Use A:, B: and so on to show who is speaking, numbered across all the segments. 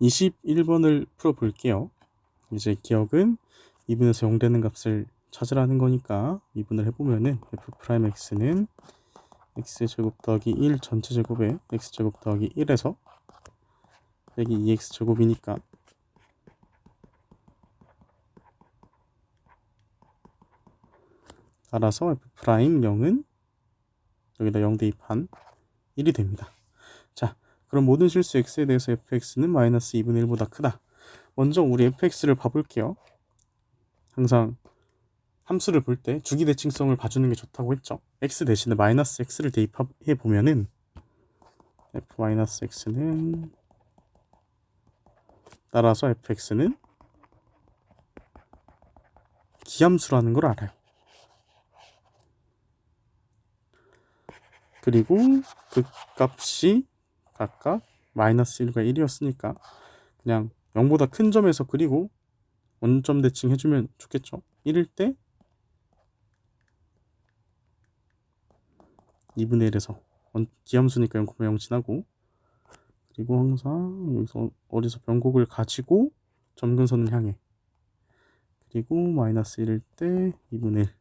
A: 21번을 풀어 볼게요. 이제 기억은 미분에서 0 되는 값을 찾으라는 거니까 미분을 해보면은 f 프라임 x는 x제곱 더하기 1 전체 제곱에 x제곱 더하기 1에서 여기 2x 제곱이니까 따라서 f 프라임 0은 여기다 0 대입한 1이 됩니다. 자, 그럼 모든 실수 x에 대해서 fx는 마이너스 2분의 1보다 크다. 먼저 우리 fx를 봐볼게요. 항상 함수를 볼 때 주기 대칭성을 봐주는 게 좋다고 했죠. x 대신에 마이너스 x를 대입해 보면은 f 마이너스 x는 따라서 fx는 기함수라는 걸 알아요. 그리고 그 값이 각각 마이너스 1과 1이었으니까 그냥 0보다 큰 점에서 그리고 원점 대칭 해주면 좋겠죠. 1일 때 2분의 1에서 기함수니까 0,0 지나고 그리고 항상 여기서 어디서 변곡을 가지고 점근선을 향해 그리고 마이너스 1일 때 2분의 1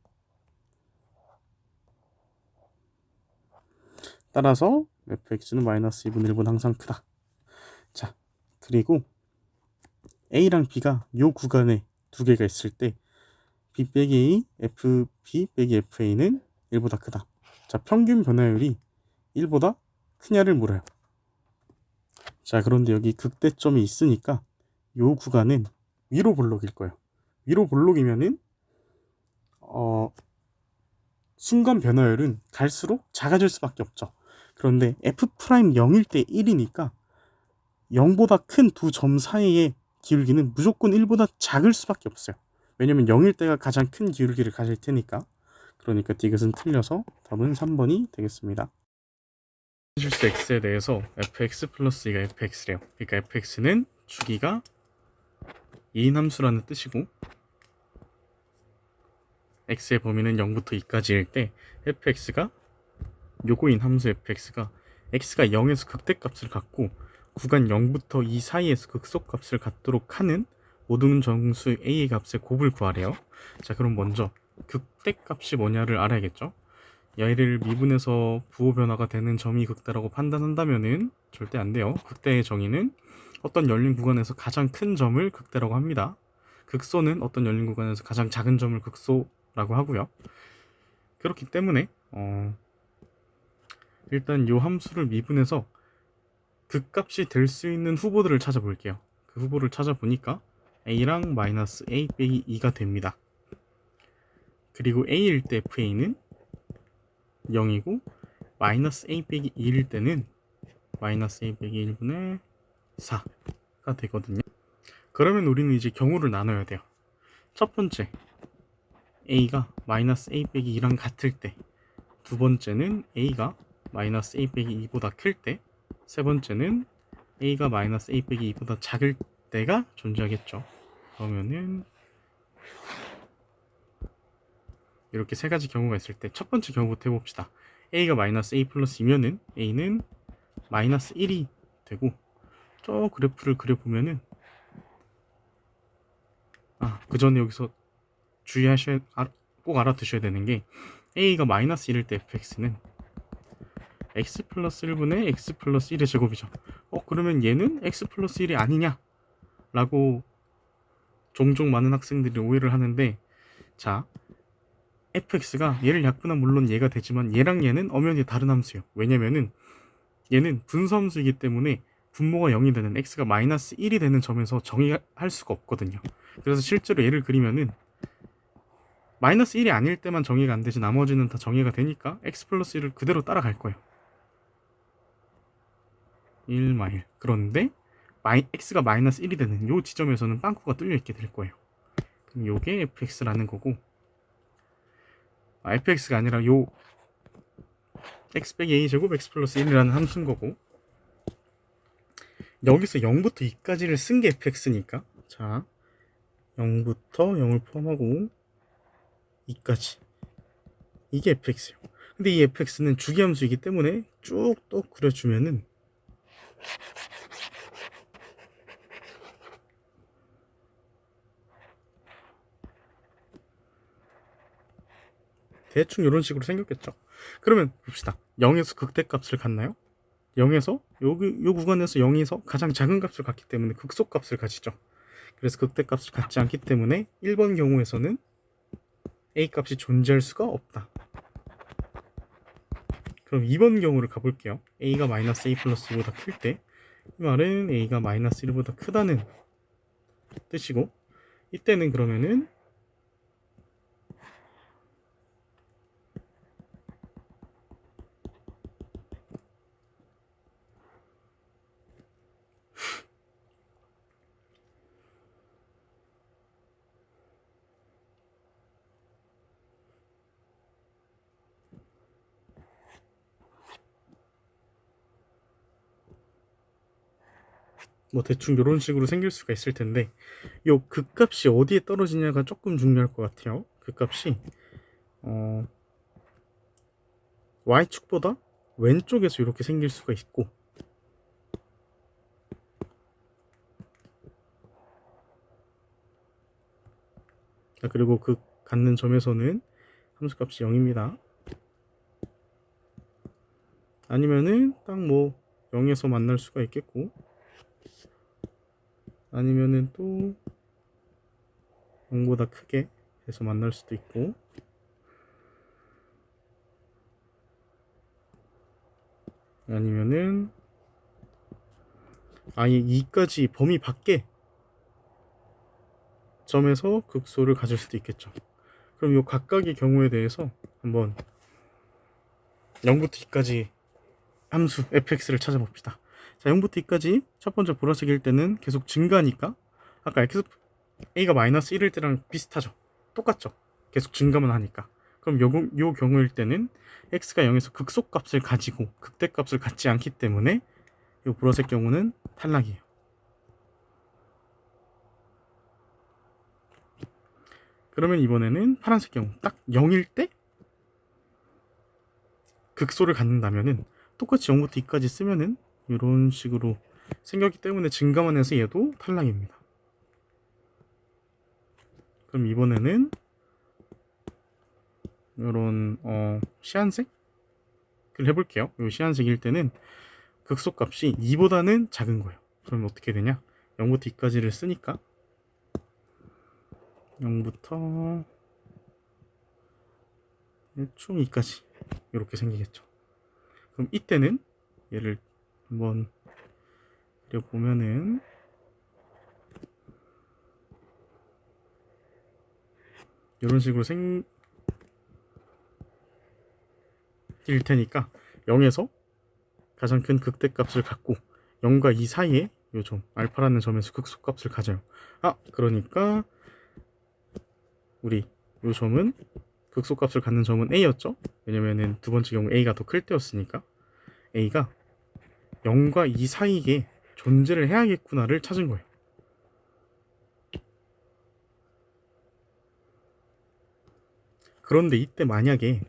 A: 따라서 fx는 마이너스 2분의 1보다 항상 크다. 자, 그리고 a랑 b가 요 구간에 두 개가 있을 때 b 빼기 a, fb 빼기 fa는 1보다 크다. 자, 평균 변화율이 1보다 크냐를 물어요. 자, 그런데 여기 극대점이 있으니까 요 구간은 위로 볼록일 거예요. 위로 볼록이면은 어 순간 변화율은 갈수록 작아질 수밖에 없죠. 그런데 f 프라임 0일 때 1이니까 0보다 큰 두 점 사이의 기울기는 무조건 1보다 작을 수밖에 없어요. 왜냐면 0일 때가 가장 큰 기울기를 가질 테니까. 그러니까 디귿은 틀려서 답은 3번이 되겠습니다. 실수 x에 대해서 fx 플러스 2가 fx래요. 그러니까 fx는 주기가 2인 함수라는 뜻이고 x의 범위는 0부터 2까지일 때 fx가 요거인 함수 fx가 x가 0에서 극대값을 갖고 구간 0부터 2 사이에서 극소값을 갖도록 하는 모든 정수 a의 값의 곱을 구하래요. 자 그럼 먼저 극대값이 뭐냐를 알아야겠죠. 얘를 미분해서 부호 변화가 되는 점이 극대라고 판단한다면은 절대 안 돼요. 극대의 정의는 어떤 열린 구간에서 가장 큰 점을 극대라고 합니다. 극소는 어떤 열린 구간에서 가장 작은 점을 극소라고 하고요. 그렇기 때문에 어, 일단 이 함수를 미분해서 극값이 될 수 있는 후보들을 찾아볼게요. 그 후보를 찾아보니까 a랑 마이너스 a 빼기 2가 됩니다. 그리고 a일 때 fa는 0이고 마이너스 a 빼기 2일 때는 마이너스 a 빼기 1분의 4가 되거든요. 그러면 우리는 이제 경우를 나눠야 돼요. 첫 번째 a가 마이너스 a 빼기 2랑 같을 때 두 번째는 a가 마이너스 a 빼기 2보다 클 때, 세 번째는 a가 마이너스 a 빼기 2보다 작을 때가 존재하겠죠. 그러면은 이렇게 세 가지 경우가 있을 때 첫 번째 경우부터 해봅시다. a가 마이너스 a 플러스 2면은 a는 마이너스 1이 되고 저 그래프를 그려보면은 아, 그 전에 여기서 주의하셔야 아, 꼭 알아두셔야 되는 게 a가 마이너스 1일 때 fx는 x 플러스 1분의 x 플러스 1의 제곱이죠. 어, 그러면 얘는 x 플러스 1이 아니냐? 라고 종종 많은 학생들이 오해를 하는데, 자, fx가 얘를 약분한 물론 얘가 되지만 얘랑 얘는 엄연히 다른 함수예요. 왜냐면은 얘는 분수함수이기 때문에 분모가 0이 되는 x가 마이너스 1이 되는 점에서 정의할 수가 없거든요. 그래서 실제로 얘를 그리면은 마이너스 1이 아닐 때만 정의가 안 되지 나머지는 다 정의가 되니까 x 플러스 1을 그대로 따라갈 거예요. 1 마일. 그런데 마이, x가 마이너스 1이 되는 요 지점에서는 빵꾸가 뚫려 있게 될 거예요. 그럼 요게 fx라는 거고 아, fx가 아니라 요 x 빼기 a 제곱 x 플러스 1이라는 함수인 거고 여기서 0부터 2까지를 쓴 게 fx니까 자 0부터 0을 포함하고 2까지 이게 fx예요. 근데 이 fx는 주기함수이기 때문에 쭉 또 그려주면은 대충 이런 식으로 생겼겠죠. 그러면 봅시다. 0에서 극대값을 갖나요? 0에서 여기 요 구간에서 0에서 가장 작은 값을 갖기 때문에 극소값을 가지죠. 그래서 극대값을 갖지 않기 때문에 1번 경우에서는 a 값이 존재할 수가 없다. 그럼 2번 경우를 가볼게요. a가 마이너스 a 플러스 2보다 클 때 이 말은 a가 마이너스 1보다 크다는 뜻이고 이때는 그러면은 뭐 대충 이런 식으로 생길 수가 있을 텐데 요 극값이 어디에 떨어지냐가 조금 중요할 것 같아요. 극값이 어 y축보다 왼쪽에서 이렇게 생길 수가 있고 자, 그리고 극 갖는 점에서는 함수값이 0입니다. 아니면은 딱 뭐 0에서 만날 수가 있겠고 아니면은 또 0보다 크게 해서 만날 수도 있고 아니면은 아예 2까지 범위 밖에 점에서 극소를 가질 수도 있겠죠. 그럼 요 각각의 경우에 대해서 한번 0부터 2까지 함수 fx를 찾아봅시다. 자, 0부터 2까지 첫 번째 보라색일 때는 계속 증가니까 아까 x a가 마이너스 1일 때랑 비슷하죠. 똑같죠. 계속 증가만 하니까. 그럼 요, 요 경우일 때는 x가 0에서 극소값을 가지고 극대값을 갖지 않기 때문에 요 보라색 경우는 탈락이에요. 그러면 이번에는 파란색 경우 딱 0일 때 극소를 갖는다면은 똑같이 0부터 2까지 쓰면은 이런 식으로 생겼기 때문에 증가만 해서 얘도 탈락입니다. 그럼 이번에는 이런 어, 시안색을 해볼게요. 이 시안색일 때는 극소값이 2보다는 작은 거예요. 그럼 어떻게 되냐? 0부터 2까지를 쓰니까 0부터 총 2까지 이렇게 생기겠죠. 그럼 이때는 얘를 한번 그려보면은 이런 식으로 생길 테니까 0에서 가장 큰 극대값을 갖고 0과 2 사이에 요점 알파라는 점에서 극소값을 가져요. 아 그러니까 우리 요 점은 극소값을 갖는 점은 a였죠. 왜냐면은 두 번째 경우 a가 더 클 때였으니까 a가 0과 2 사이에 존재를 해야겠구나를 찾은 거예요. 그런데 이때 만약에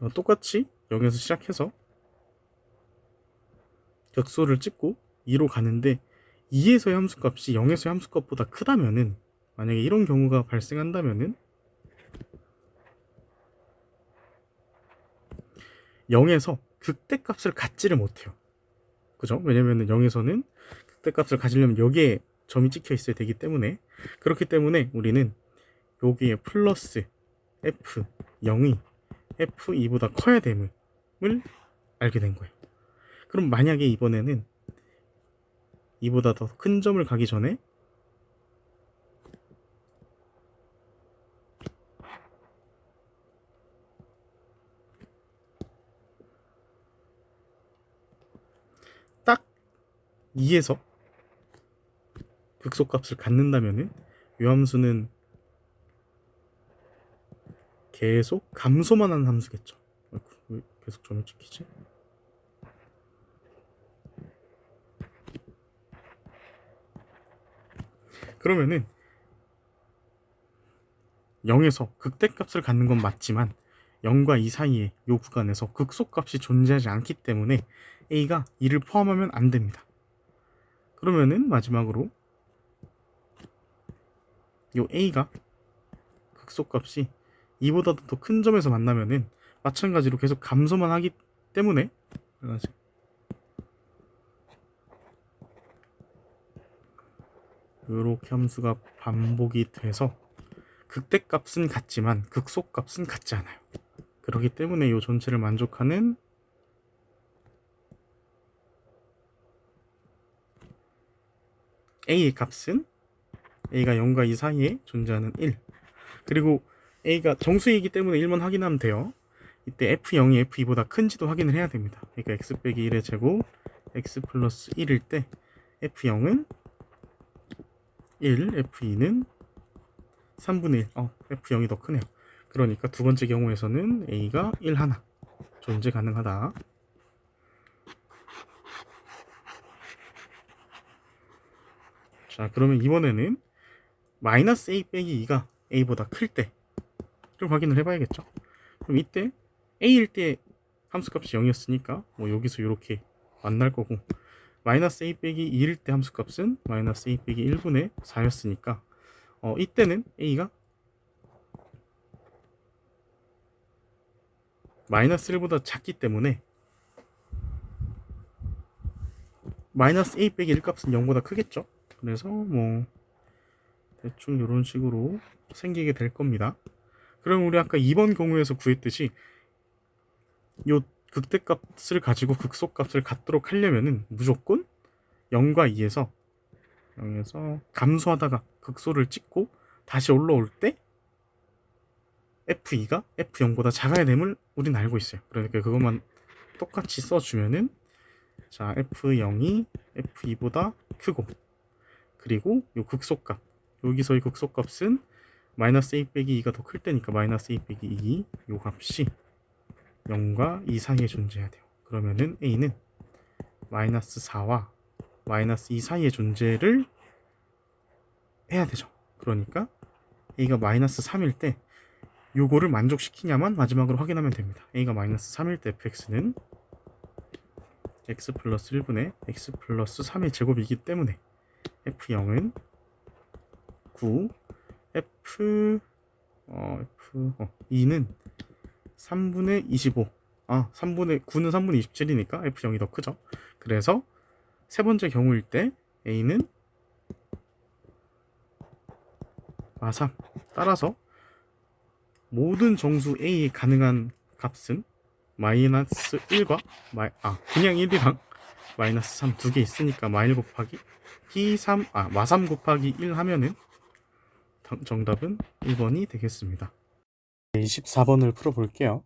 A: 어, 똑같이 0에서 시작해서 격소를 찍고 2로 가는데 2에서의 함수값이 0에서의 함수값보다 크다면은 만약에 이런 경우가 발생한다면은 0에서 극대값을 갖지를 못해요. 그죠? 왜냐면은 0에서는 극대값을 가지려면 여기에 점이 찍혀 있어야 되기 때문에 그렇기 때문에 우리는 여기에 플러스 f 0이 f2보다 커야 됨을 알게 된 거예요. 그럼 만약에 이번에는 이보다 더 큰 점을 가기 전에 2에서 극소값을 갖는다면은 요 함수는 계속 감소만 하는 함수겠죠. 계속 점이 찍히지? 그러면은 0에서 극대값을 갖는 건 맞지만 0과 2 사이에 이 구간에서 극소값이 존재하지 않기 때문에 a가 2를 포함하면 안 됩니다. 그러면은 마지막으로 요 a가 극소값이 2보다도 더 큰 점에서 만나면은 마찬가지로 계속 감소만 하기 때문에 요렇게 함수가 반복이 돼서 극대값은 같지만 극소값은 같지 않아요. 그렇기 때문에 이 전체를 만족하는 a의 값은 a가 0과 2 사이에 존재하는 1 그리고 a가 정수이기 때문에 1만 확인하면 돼요. 이때 f0이 f2보다 큰지도 확인을 해야 됩니다. 그러니까 x 빼기 1의 제곱 x 플러스 1일 때 f0은 1, f2는 3분의 1. 어, f0이 더 크네요. 그러니까 두 번째 경우에서는 a가 1 하나 존재 가능하다. 자, 그러면 이번에는 마이너스 a 빼기 2가 a보다 클 때를 확인을 해봐야겠죠. 그럼 이때 a일 때 함수값이 0이었으니까 뭐 여기서 이렇게 만날 거고 마이너스 a 빼기 2일 때 함수값은 마이너스 a 빼기 1분의 4였으니까 어, 이때는 a가 마이너스 1보다 작기 때문에 마이너스 a 빼기 1 값은 0보다 크겠죠. 그래서 뭐 대충 이런 식으로 생기게 될 겁니다. 그럼 우리 아까 2번 경우에서 구했듯이 요 극대값을 가지고 극소값을 갖도록 하려면은 무조건 0과 2에서 0에서 감소하다가 극소를 찍고 다시 올라올 때 F2가 F0보다 작아야 됨을 우리는 알고 있어요. 그러니까 그것만 똑같이 써주면은 자 F0이 F2보다 크고 그리고 요 극소값 여기서의 극소값은 마이너스 a 빼기 2가 더 클 때니까 마이너스 a 빼기 2 요 값이 0과 2 사이에 존재해야 돼요. 그러면은 a는 마이너스 4와 마이너스 2 사이의 존재를 해야 되죠. 그러니까 a가 마이너스 3일 때 요거를 만족시키냐만 마지막으로 확인하면 됩니다. a가 마이너스 3일 때 fx는 x 플러스 1분의 x 플러스 3의 제곱이기 때문에 f0은 9 f 어 f 어 2는 3분의 25 아 3분의 9는 3분의 27이니까 f0이 더 크죠. 그래서 세 번째 경우일 때 a는 아3 따라서 모든 정수 a에 가능한 값은 마이너스 1과 마이, 아 그냥 1이랑 마이너스 3 두 개 있으니까 마일 곱하기 p3 아 마3 곱하기 1 하면은 정- 정답은 1번이 되겠습니다. 24번을 풀어볼게요.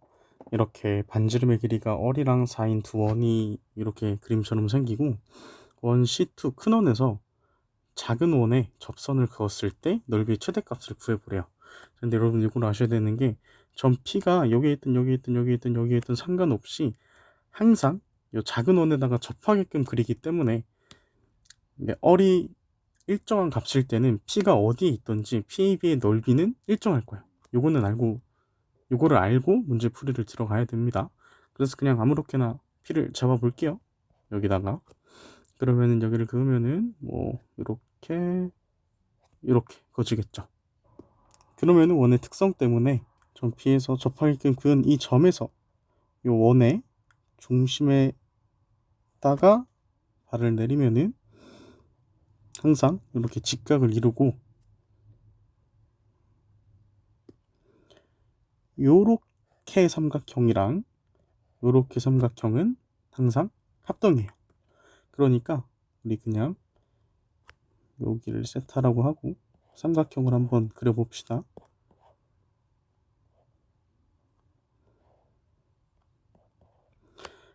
A: 이렇게 반지름의 길이가 어리랑 4인 두 원이 이렇게 그림처럼 생기고 원 C2 큰 원에서 작은 원에 접선을 그었을 때 넓이의 최대값을 구해보래요. 근데 여러분 이걸 아셔야 되는 게 점 P가 여기에 있든 여기에 있든 여기에 있든 여기에 있든 상관없이 항상 이 작은 원에다가 접하게끔 그리기 때문에 얼이 일정한 값일 때는 P가 어디에 있든지 PAB의 넓이는 일정할 거예요. 요거는 알고 요거를 알고 문제 풀이를 들어가야 됩니다. 그래서 그냥 아무렇게나 P를 잡아 볼게요. 여기다가 그러면은 여기를 그으면은 뭐 이렇게 이렇게 그어지겠죠. 그러면은 원의 특성 때문에 점 P에서 접하게끔 그은 이 점에서 이 원의 중심에다가 발을 내리면은 항상 이렇게 직각을 이루고 요렇게 삼각형이랑 요렇게 삼각형은 항상 합동이에요. 그러니까 우리 그냥 여기를 세타라고 하고 삼각형을 한번 그려봅시다.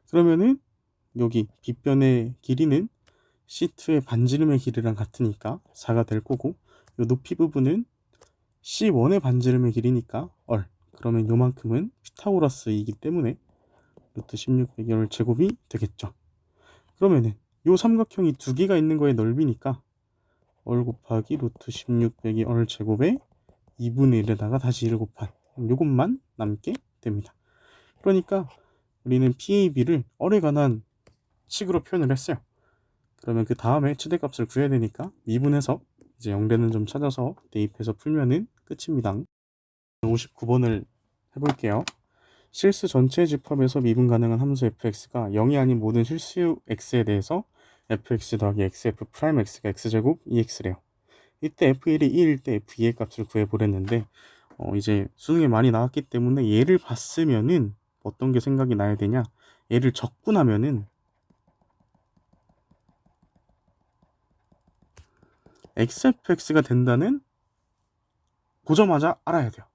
A: 그러면은 여기 빗변의 길이는 C2의 반지름의 길이랑 같으니까 4가 될 거고 요 높이 부분은 C1의 반지름의 길이니까 얼 그러면 요만큼은 피타고라스이기 때문에 루트 16 배열 제곱이 되겠죠. 그러면은 요 삼각형이 두 개가 있는 거의 넓이니까 얼 곱하기 루트 16 빼기 얼 제곱에 2분의 1에다가 다시 1 곱한 요것만 남게 됩니다. 그러니까 우리는 PAB를 얼에 관한 식으로 표현을 했어요. 그러면 그 다음에 최대값을 구해야 되니까 미분해서 이제 0되는 점 찾아서 대입해서 풀면은 끝입니다. 59번을 해볼게요. 실수 전체 집합에서 미분 가능한 함수 fx가 0이 아닌 모든 실수 x에 대해서 fx 더하기 xf 프라임 x가 x제곱 2x래요. 이때 f1이 1일 때 f2의 값을 구해보랬는데 어, 이제 수능에 많이 나왔기 때문에 얘를 봤으면은 어떤 게 생각이 나야 되냐 얘를 적분하면은 xfx가 된다는 보자마자 알아야 돼요.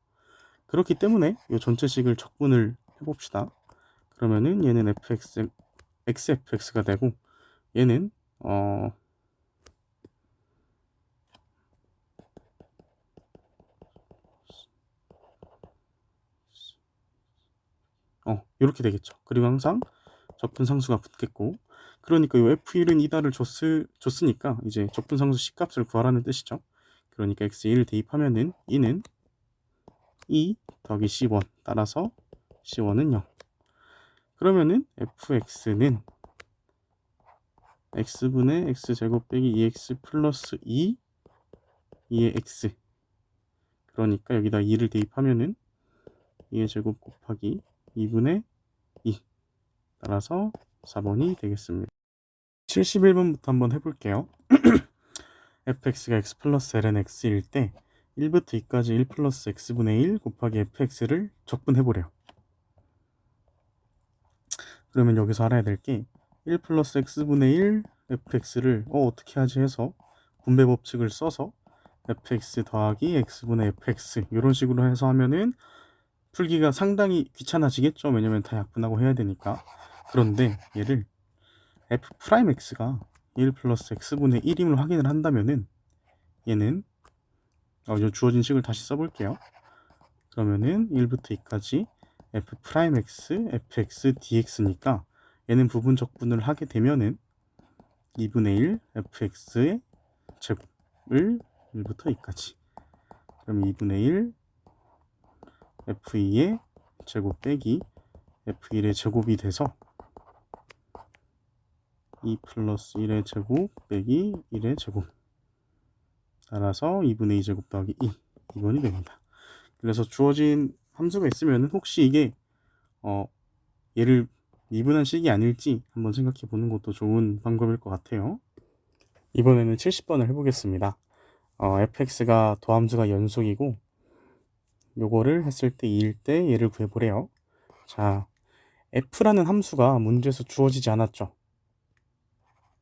A: 그렇기 때문에 이 전체식을 적분을 해봅시다. 그러면은 얘는 fx, xfx가 되고 얘는 어 어, 이렇게 되겠죠. 그리고 항상 적분 상수가 붙겠고, 그러니까 이 F1은 2다를 줬을, 줬으니까 이제 적분 상수 C값을 구하라는 뜻이죠. 그러니까 X1을 대입하면은 2는 2 더하기 C1 따라서 C1은 0. 그러면은 fx는 x분의 x제곱 빼기 2x 플러스 2 2의 x 그러니까 여기다 2를 대입하면은 2의 제곱 곱하기 2분의 2 따라서 4번이 되겠습니다. 71번부터 한번 해볼게요. fx가 x 플러스 ln x일 때 1부터 2까지 1 플러스 x분의 1 곱하기 fx를 적분해보래요. 그러면 여기서 알아야 될 게 1 플러스 x분의 1 fx를 어, 어떻게 하지 해서 분배 법칙을 써서 fx 더하기 x분의 fx 이런 식으로 해서 하면은 풀기가 상당히 귀찮아지겠죠. 왜냐면 다 약분하고 해야 되니까. 그런데 얘를 f 프라임 x가 1 플러스 x분의 1임을 확인을 한다면은 얘는 어, 이 주어진 식을 다시 써볼게요. 그러면은 1부터 2까지 f 프라임 x, fx, dx니까 얘는 부분 적분을 하게 되면은 2분의 1 fx의 제곱을 1부터 2까지 그럼 2분의 1 f2의 제곱 빼기 f1의 제곱이 돼서 2 플러스 1의 제곱 빼기 1의 제곱 따라서 2분의 2 제곱 더하기 2 이번이 됩니다. 그래서 주어진 함수가 있으면 혹시 이게 어 얘를 미분한 식이 아닐지 한번 생각해 보는 것도 좋은 방법일 것 같아요. 이번에는 70번을 해보겠습니다. 어, fx가 도함수가 연속이고 요거를 했을 때 2일 때 얘를 구해보래요. 자, f라는 함수가 문제에서 주어지지 않았죠.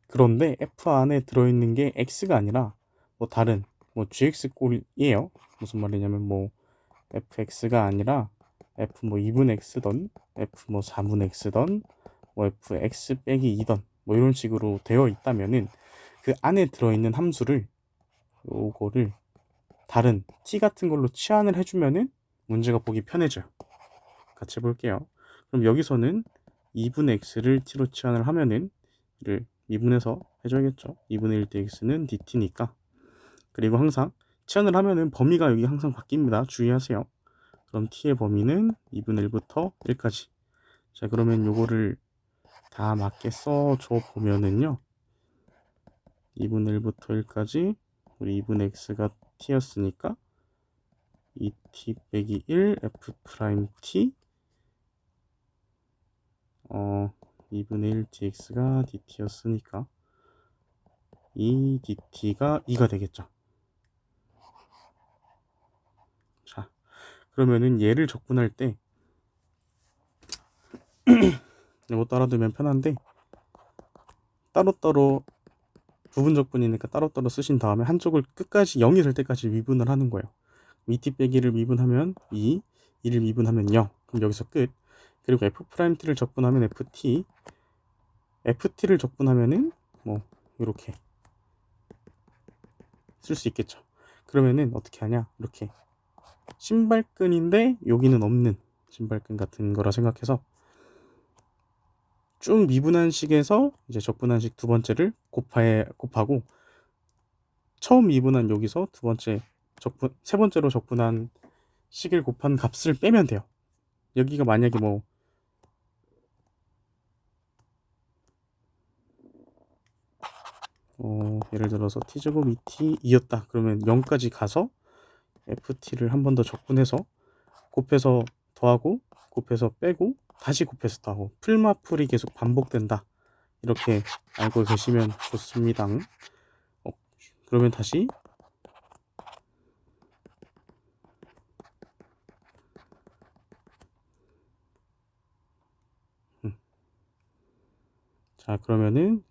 A: 그런데 f 안에 들어있는 게 x가 아니라 뭐 다른 뭐 gx 꼴이에요. 무슨 말이냐면 뭐 fx가 아니라 f 뭐 2분 x던 f 뭐 4분 x던 뭐 f x 빼기 2던 뭐 이런 식으로 되어 있다면은 그 안에 들어있는 함수를 요거를 다른 t 같은 걸로 치환을 해주면은 문제가 보기 편해져요. 같이 해볼게요. 그럼 여기서는 2분의 x를 t로 치환을 하면은 이를 미분해서 해줘야겠죠. 2분의 1 dx는 dt니까. 그리고 항상 치환을 하면은 범위가 여기 항상 바뀝니다. 주의하세요. 그럼 t의 범위는 2분의 1부터 1까지. 자, 그러면 요거를 다 맞게 써줘 보면은요. 2분의 1부터 1까지 우리 2분의 x가 t였으니까 2t 빼기 1 f 프라임 t 어 2분의 1 dx가 dt였으니까 이 dt가 2가 되겠죠. 자, 그러면은 얘를 적분할 때 이거 따라두면 편한데 따로따로 부분 적분이니까 따로따로 쓰신 다음에 한쪽을 끝까지 0이 될 때까지 미분을 하는 거예요. 2t 빼기를 미분하면 2, 2를 미분하면 0. 그럼 여기서 끝. 그리고 f't를 적분하면 ft, ft를 적분하면은 뭐 이렇게 쓸 수 있겠죠. 그러면은 어떻게 하냐? 이렇게 신발끈인데 여기는 없는 신발끈 같은 거라 생각해서 쭉 미분한 식에서 이제 적분한 식 두 번째를 곱해 곱하고 처음 미분한 여기서 두 번째 적분 세 번째로 적분한 식을 곱한 값을 빼면 돼요. 여기가 만약에 뭐 어, 예를 들어서 t제곱 2t 2였다. 그러면 0까지 가서 ft를 한 번 더 적분해서 곱해서 더하고 곱해서 빼고 다시 곱해서 더하고 풀마풀이 계속 반복된다. 이렇게 알고 계시면 좋습니다. 어, 그러면 다시 음. 자 그러면은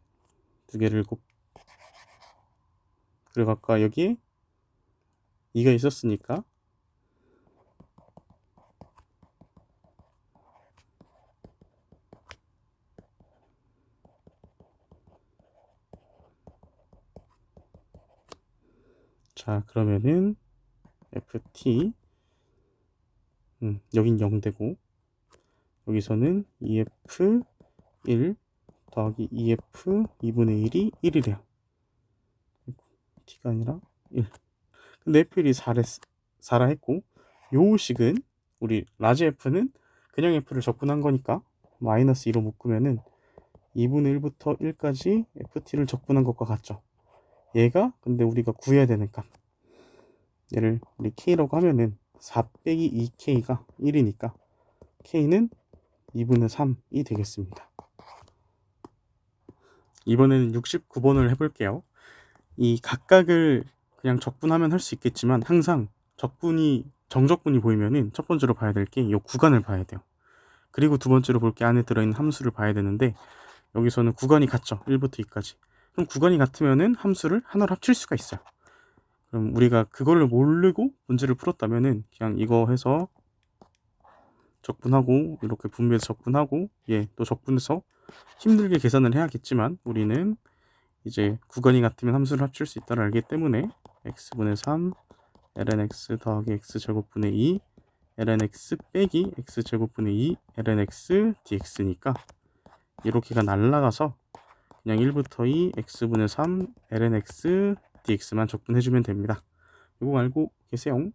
A: 두 개를 곱 그리고 아까 여기에 2가 있었으니까 자 그러면은 ft 음, 여긴 0되고 여기서는 ef 1 더하기 ef 2분의 1이 1이래요 아니라 1 근데 f일이 4래, 4라 했고 요 식은 우리 라지 f는 그냥 f를 적분한 거니까 마이너스 2로 묶으면은 2분의 1부터 1까지 ft를 적분한 것과 같죠. 얘가 근데 우리가 구해야 값. 얘를 우리 k라고 하면은 4 빼기 2k가 1이니까 k는 2분의 3이 되겠습니다. 이번에는 69번을 해볼게요 이 각각을 그냥 적분하면 할 수 있겠지만 항상 적분이 정적분이 보이면은 첫 번째로 봐야 될 게 이 구간을 봐야 돼요. 그리고 두 번째로 볼 게 안에 들어있는 함수를 봐야 되는데 여기서는 구간이 같죠? 1부터 2까지. 그럼 구간이 같으면은 함수를 하나로 합칠 수가 있어요. 그럼 우리가 그걸 모르고 문제를 풀었다면은 그냥 이거 해서 적분하고 이렇게 분배해서 적분하고 예 또 적분해서 힘들게 계산을 해야겠지만 우리는 이제 구간이 같으면 함수를 합칠 수 있다를 알기 때문에 x분의 3 lnx 더하기 x제곱분의 2 lnx 빼기 x제곱분의 2 lnx dx니까 이렇게가 날라가서 그냥 1부터 2 x분의 3 lnx dx만 적분해주면 됩니다. 이거 알고 계세요?